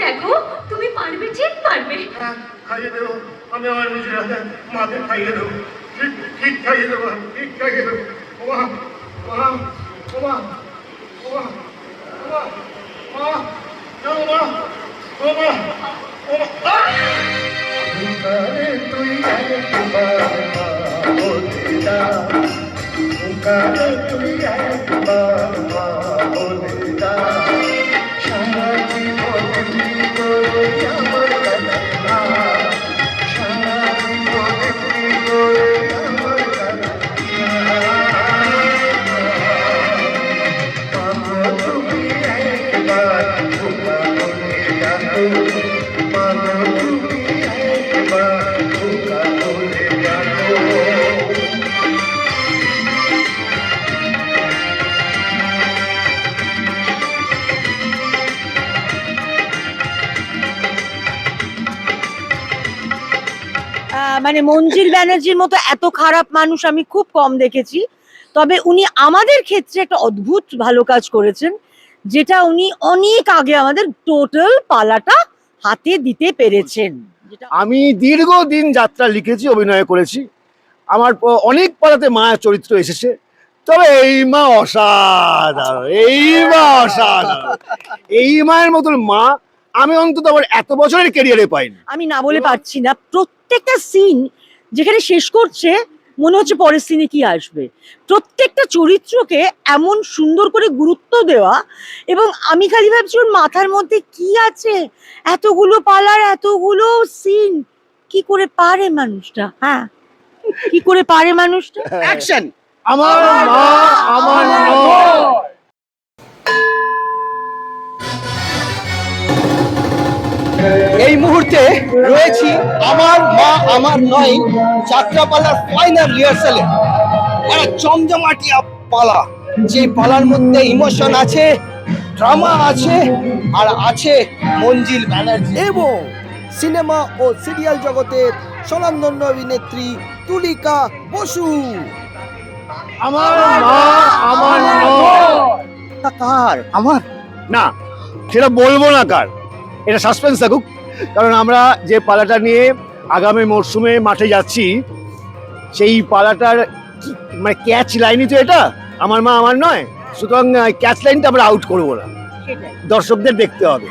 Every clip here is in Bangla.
দেখো তুমি পারবে ঠিক পারবে। হ্যাঁ, খাইয়ে দেবো। আমি আমার নিজের হাতে মাকে খাইয়ে দেবো। ঠিক ঠিক খাইয়ে দেবো ঠিক খাইয়ে দেবো। ওমা ওমা ওমা ওমা ওমা ওমা ওমা ওমা তুই মা বলে যা পুকারে তুই একবার মা মানে মঞ্জিল ব্যানার্জির মতো এত খারাপ মানুষ আমি খুব কম দেখেছি। তবে উনি আমাদের ক্ষেত্রে একটা অদ্ভুত ভালো কাজ করেছেন যেটা উনি অনেক আগে আমাদের টোটাল পালাটা হাতে দিতে পেরেছেন। আমি দীর্ঘদিন যাত্রা লিখেছি অভিনয় করেছি। আমার অনেক পাড়াতে মায়ের চরিত্র এসেছে। তবে এই মা অসাধারণ এই মা অসাধারণ। এই মায়ের মতন মা আমি অন্তত আমার এত বছরের ক্যারিয়ারে পাইনি। আমি না বলে পারছি না প্রত্যেকটা সিন যেখানে শেষ করছে মনে হচ্ছে পরের সিনে কি আসবে। প্রত্যেকটা চরিত্রকে এমন সুন্দর করে গুরুত্ব দেওয়া এবং আমি খালি ভাবছি ওর মাথার মধ্যে কি আছে? এতগুলো পালার এতগুলো সিন কি করে পারে মানুষটা হ্যাঁ? কি করে পারে মানুষটা? অ্যাকশন আমার মা আমার মুহূর্তে রয়েছি আমার মা আমার নয় যাত্রাপালার ফাইনাল রিহার্সালে একটা জমজমাটি পালা যে পালার মধ্যে ইমোশন আছে ড্রামা আছে আর আছে মঞ্জিল ব্যানার্জি। এবং সিনেমা ও সিরিয়াল জগতের স্বনামধন্য অভিনেত্রী তুলিকা বসু। আমার মা আমার কার? আমার? না সেটা বলব না কার। এটা সাসপেন্স থাকুক। কারণ আমরা যে পালাটা নিয়ে আগামী মরশুমে মাঠে যাচ্ছি সেই পালাটার মানে ক্যাচ লাইনই তো এটা আমার মা আমার নয়। সুতরাং ক্যাচ লাইনটা আমরা আউট করব না। দর্শকদের দেখতে হবে।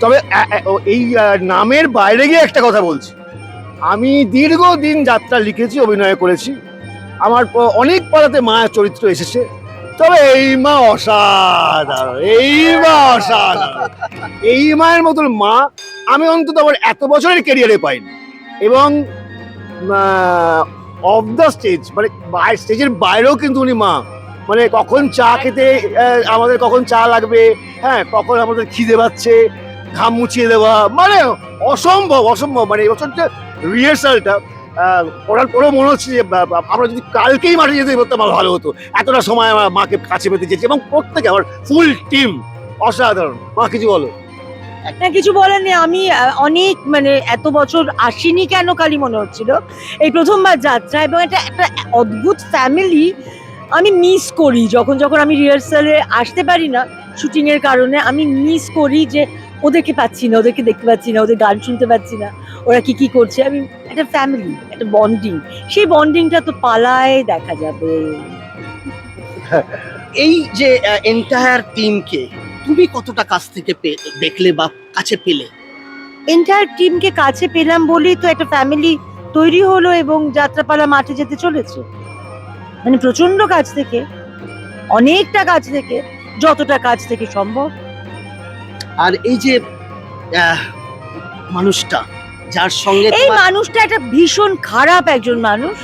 তবে এই নামের বাইরে গিয়ে একটা কথা বলছি। আমি দীর্ঘদিন যাত্রা লিখেছি অভিনয় করেছি। আমার অনেক পাড়াতে মায়ের চরিত্র এসেছে। তবে এই মা অসাধারণ, এই মা অসাধারণ। এই মায়ের মতন মা আমি অন্তত আমার এত বছরের ক্যারিয়ারে পাইনি। এবং অফ দ্য স্টেজ মানে স্টেজের বাইরেও কিন্তু উনি মা। মানে কখন চা খেতে আমাদের কখন চা লাগবে হ্যাঁ কখন আমাদের খিদে পাচ্ছে, ঘাম মুছিয়ে দেওয়া মানে অসম্ভব অসম্ভব। মানে এই বছরটা রিহার্সালটা ওরার পরেও মনে হচ্ছে যে আমরা যদি কালকেই মাঠে যেতে পারতাম আমার ভালো হতো। এতটা সময় আমার মাকে কাছে পেতে চেয়েছি এবং প্রত্যেকে, আমার ফুল টিম অসাধারণ। মা, কিছু বলো? না, কিছু বলার আমি অনেক মানে এত বছর আসিনি কেন খালি মনে হচ্ছিল। এই প্রথমবার যাত্রা এবং এটা একটা অদ্ভুত ফ্যামিলি আমি মিস করি। যখন যখন আমি রিহার্সালে আসতে পারি না শুটিংয়ের কারণে, আমি মিস করি যে ওদেরকে পাচ্ছি না ওদেরকে দেখতে পাচ্ছি না ওদের গান শুনতে পাচ্ছি না ওরা কি কি করছে? আমি একটা ফ্যামিলি একটা বন্ডিং সেই বন্ডিংটা তো পালায় দেখা যাবে। এই যে এন্টায়ার টিমকে তুমি কতটা কাছ থেকে দেখলে বা কাছে পেলে? এন্টায়ার টিমকে কাছে পেলাম বলেই তো একটা ফ্যামিলি তৈরি হলো এবং যাত্রাপালা মাঠে যেতে চলেছে। মানে প্রচণ্ড কাছ থেকে অনেকটা কাছ থেকে যতটা কাছ থেকে সম্ভব। আর এই যে মানুষটা যার সঙ্গে এই মানুষটা একটা ভীষণ খারাপ একজন মানুষ।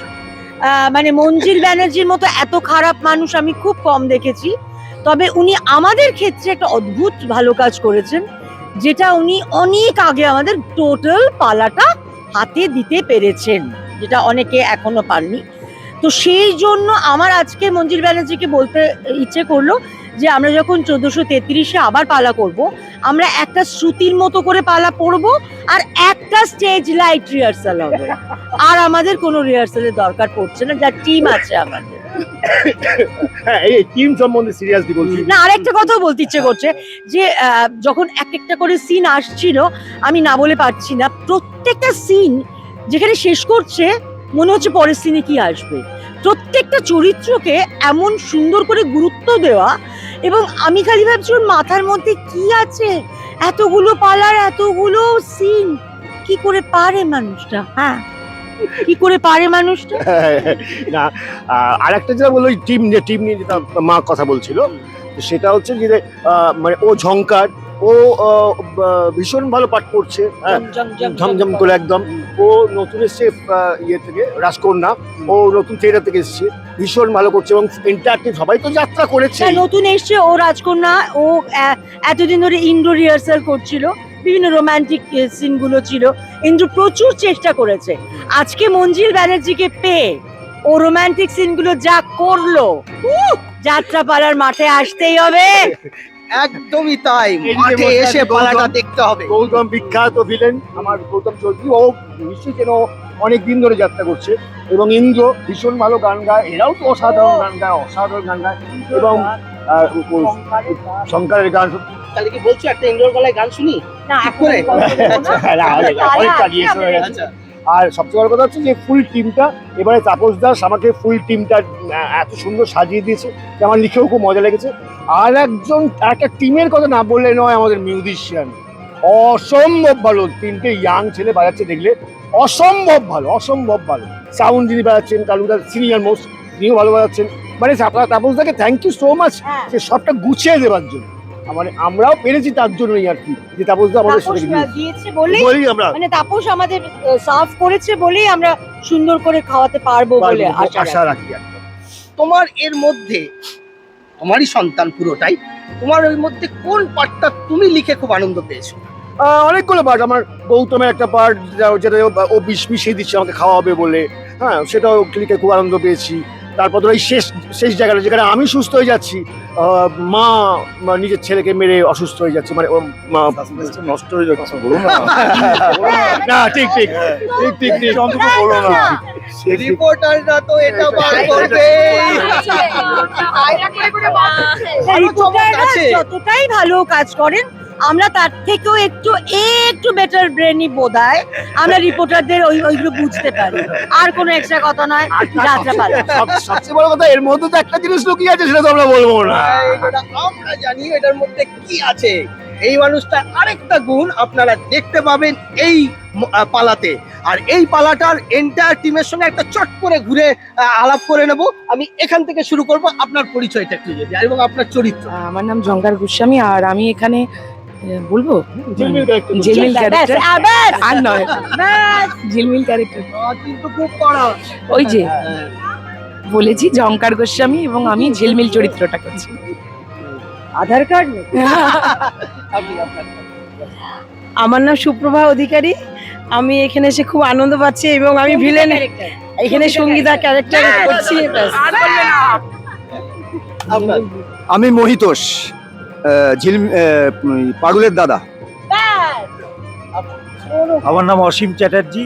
মানে মঞ্জিল ব্যানার্জির মতো এত খারাপ মানুষ আমি খুব কম দেখেছি। তবে উনি আমাদের ক্ষেত্রে একটা অদ্ভুত ভালো কাজ করেছেন যেটা উনি অনেক আগে আমাদের টোটাল পালাটা হাতে দিতে পেরেছেন যেটা অনেকে এখনও পাননি। তো সেই জন্য আমার আজকে মঞ্জিল ব্যানার্জিকে বলতে ইচ্ছে করল যে আমরা যখন চোদ্দশো তেত্রিশে আবার পালা করব আমরা একটা শ্রুতির মতো করে পালা পড়ব আর একটা স্টেজ লাইট রিহার্সাল হবে। আর আমাদের কোনো রিহার্সালের দরকার পড়ছে না যার টিম আছে আমাদের। হ্যাঁ না আরেকটা কথা বলতে ইচ্ছে করছে যে আহ, যখন এক একটা করে সিন আসছিল আমি না বলে পারছি না প্রত্যেকটা সিন যেখানে শেষ করছে মনে হচ্ছে পরের সিনে কি আসবে। প্রত্যেকটা চরিত্রকে এমন সুন্দর করে গুরুত্ব দেওয়া এবং আমি খালি ভাবছি ওর মাথার মধ্যে কি আছে? এতগুলো পালার, এতগুলো সিন কি করে পারে মানুষটা হ্যাঁ? কি করে পারে মানুষটা? না আর একটা যেটা বলল টিম নিয়ে টিম নিয়ে যেটা মা কথা বলছিল, সেটা হচ্ছে যে মানে ও ঝঙ্কার ও ভীষণ ভালো পাঠ করছে হ্যাঁ। ঝমঝম করে। একদম। ও নতুন এসছে ইয়ে থেকে রাজকন্যা। ও নতুন থিয়েটার থেকে এসছে ভীষণ ভালো করছে এবং ইন্টারঅ্যাক্টিভ সবাই তো যাত্রা করেছে। হ্যাঁ, নতুন এসছে ও রাজকন্যা ও এতদিন ধরে ইন্ডো রিহার্সাল করছিল বিভিন্ন রোমান্টিক সিনগুলো ছিল। ইন্দ্র প্রচুর চেষ্টা করেছে। আজকে মঞ্জিল ব্যানার্জিকে পেয়ে ও রোমান্টিক সিনগুলো যা করল উহ, যাত্রাপালার মাঠে আসতেই হবে। একদমই তাই। মাঠে এসে পালাটা দেখতে হবে। গৌতম বিখ্যাত ভিলেন আমার গৌতম চৌধুরী। ও নিশ্চয়ই যেন অনেক দিন ধরে যাত্রা করছে। এবং ইন্দ্র ভীষণ ভালো গান গায়। এরাও তো অসাধারণ গান গায় অসাধারণ গান গায়। এবং শঙ্করের গান তাহলে কি বলছো একটা ইন্ডোর গলায় গান শুনি? না করে? অনেক- অনেক আর সবচেয়ে বড় কথা হচ্ছে যে ফুল টিমটা এবারে তাপস দাস আমাকে ফুল টিমটা এত সুন্দর সাজিয়ে দিয়েছে যে আমার লিখেও খুব মজা লেগেছে। আর একজন একটা টিমের কথা না বললে নয় আমাদের মিউজিশিয়ান অসম্ভব ভালো তিনটে ইয়াং ছেলে বাজাচ্ছে দেখলে। অসম্ভব ভালো অসম্ভব ভালো। সাউন্ড যিনি বাজাচ্ছেন কালুদার সিনিয়র মোস্ট তিনিও ভালো বাজাচ্ছেন। মানে আপনার তাপস দাকে থ্যাংক ইউ সো মাচ। সে সবটা গুছিয়ে দেওয়ার জন্য। মানে আমরাও পেরেছি তার জন্যই আর কি যে তাপস দা আমাদের তাপস দিয়েছে বলেই বলি আমরা। মানে তাপস আমাদের সার্ভ করেছে বলেই আমরা সুন্দর করে খাওয়াতে পারব বলে আশা রাখি। একদম। তোমার এর মধ্যে তোমারই সন্তান পুরোটাই তোমার ওই মধ্যে কোন পার্টটা তুমি লিখে খুব আনন্দ পেয়েছ? আহ, অনেকগুলো পার্ট আমার গৌতমের একটা পার্ট যেটা ও- ও বিষ মিশিয়ে দিচ্ছে আমাকে খাওয়াবে বলে। হ্যাঁ সেটাও লিখে খুব আনন্দ পেয়েছি। তারপর ধরো এই শেষ শেষ জায়গাটা যেখানে আমি সুস্থ হয়ে যাচ্ছি মা মা নিজের ছেলেকে মেরে অসুস্থ হয়ে যাচ্ছে মানে ও মা নষ্ট হয়ে যাচ্ছে বলো না না ঠিক ঠিক ঠিক ঠিক ঠিক অন্তত বলো না। রিপোর্টাররা তো এটা বার করবে। যতটাই ভালো কাজ করেন আমরা তার থেকেও একটু একটু বেটার ব্রেনই বোধ হয় আমরা রিপোর্টারদের ওই ওইগুলো বুঝতে পারি। আর কোনো এক্সট্রা কথা নয় যাত্রাপালা সব- সবচেয়ে বড় কথা এর মধ্যে তো একটা জিনিস লুকিয়ে আছে সেটা তো আমরা বলব না। এটা আমরা জানি এটার মধ্যে কি আছে। এই মানুষটা আরেকটা গুণ আপনারা দেখতে পাবেন এই পালাতে। আর এই পালাটার এন্টায়ার টিমের সঙ্গে একটা চট করে ঘুরে আলাপ করে নেব। আমি এখান থেকে শুরু করব আপনার পরিচয়টা একটু যদি এবং আপনার চরিত্র। আমার নাম জঙ্কার গোস্বামী আর আমি এখানে বলব ঝিলমিল ক্যারেক্টার আর আর নয় ঝিলমিল ক্যারেক্টার কিন্তু খুব কড়া ওই যে বলেছি জঙ্কার গোস্বামী এবং আমি ঝিলমিল চরিত্রটা করছি আধার কার্ড আমার নাম সুপ্রভা অধিকারী আমি এখানে এসে খুব আনন্দ পাচ্ছি এবং আমি ভিলেন এখানে সঙ্গীতা ক্যারেক্টার করছি আমি মহিতোষ ঝিল আহ, উম, দাদা আমার নাম অসীম চ্যাটার্জি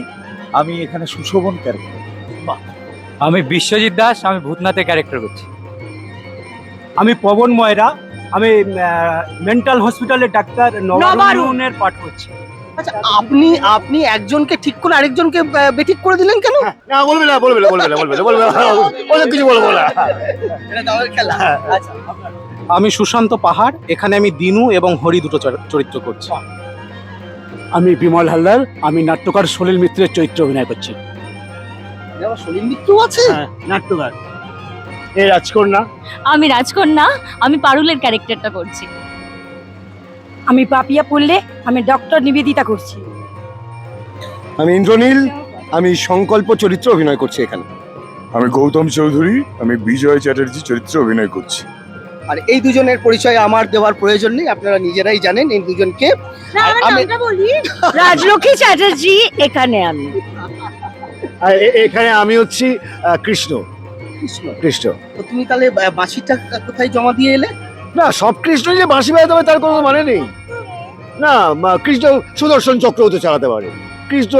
আমি এখানে সুশোভন ক্যারেক্টার আমি বিশ্বজিৎ দাস আমি ভূতনাথে ক্যারেক্টার করছি আমি পবন ময়রা আমি মেন্টাল হসপিটালের ডাক্তার নবারুণ। নবারুণের পাঠ করছি আচ্ছা আপনি আপনি একজনকে ঠিক করে আরেকজনকে বেঠিক করে দিলেন কেন না বলবে না বলবে না বলবে না বলবে না বলবে না ওদের কিছু বলব না এটা দাবার খেলা আচ্ছা আপনার আমি সুশান্ত পাহাড় এখানে আমি দিনু এবং হরি দুটো চর- চরিত্র করছি। আমি বিমল হালদার আমি নাট্যকার সলিল মিত্রের চরিত্র অভিনয় করছি। শরীর মৃত্যু আছে? হ্যাঁ নাট্যকার। এ রাজকন্যা। আমি রাজকন্যা আমি পারুলের ক্যারেক্টারটা করছি। আমি পাপিয়া পড়লে আমি ডক্টর নিবেদিতা করছি। আমি ইন্দ্রনীল আমি সংকল্প চরিত্র অভিনয় করছি এখানে। আমি গৌতম চৌধুরী আমি বিজয় চ্যাটার্জি চরিত্রে অভিনয় করছি। আর এই দুজনের পরিচয় আমার দেওয়ার প্রয়োজন নেই আপনারা নিজেরাই জানেন এই দুজনকে। আমি- বলি রাজলক্ষ্মী চ্যাটার্জি এখানে আমি। আর এখানে আমি হচ্ছি কৃষ্ণ। কৃষ্ণ। কৃষ্ণ। তো তুমি তাহলে বাঁশিটা কোথায় জমা দিয়ে এলে? না সব কৃষ্ণ যে বাঁশি বাজাতে হবে তার কোনো মানে নেই। না কৃষ্ণ সুদর্শন চক্র হতে চালাতে পারে। কৃষ্ণ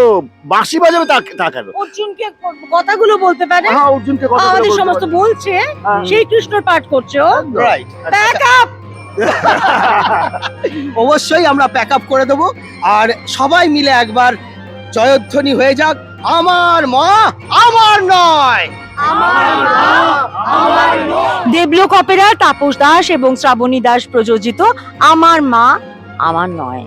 বাঁশি বাজাবে তা তা অর্জুনকে কথাগুলো বলতে পারে। হ্যাঁ অর্জুনকে কথা আমাদের সমস্ত বলছে। সেই কৃষ্ণর পাঠ করছে ও। Right Back up! অবশ্যই আমরা প্যাক আপ করে দেবো। আর সবাই মিলে একবার জয়ধ্বনি হয়ে যাক। আমার মা আমার নয়। দেবলোক অপেরা তাপস দাস এবং শ্রাবণী দাস প্রযোজিত আমার মা আমার নয়!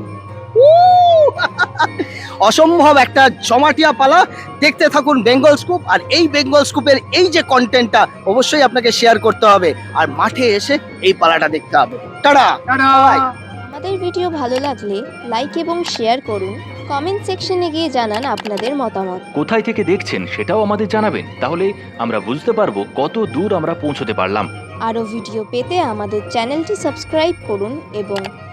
অসম্ভব একটা জমাটিয়া পালা। দেখতে থাকুন বেঙ্গল স্কুপ আর এই বেঙ্গল স্কুপের এই যে কন্টেন্টটা অবশ্যই আপনাকে শেয়ার করতে হবে আর মাঠে এসে এই পালাটা দেখতে হবে। টাটা! আমাদের ভিডিও ভালো লাগলে লাইক এবং শেয়ার করুন কমেন্ট সেকশনে গিয়ে জানান আপনাদের মতামত। কোথায় থেকে দেখছেন সেটাও আমাদের জানাবেন তাহলে আমরা বুঝতে পারব কত দূর আমরা পৌঁছতে পারলাম। আরও ভিডিও পেতে আমাদের চ্যানেলটি সাবস্ক্রাইব করুন এবং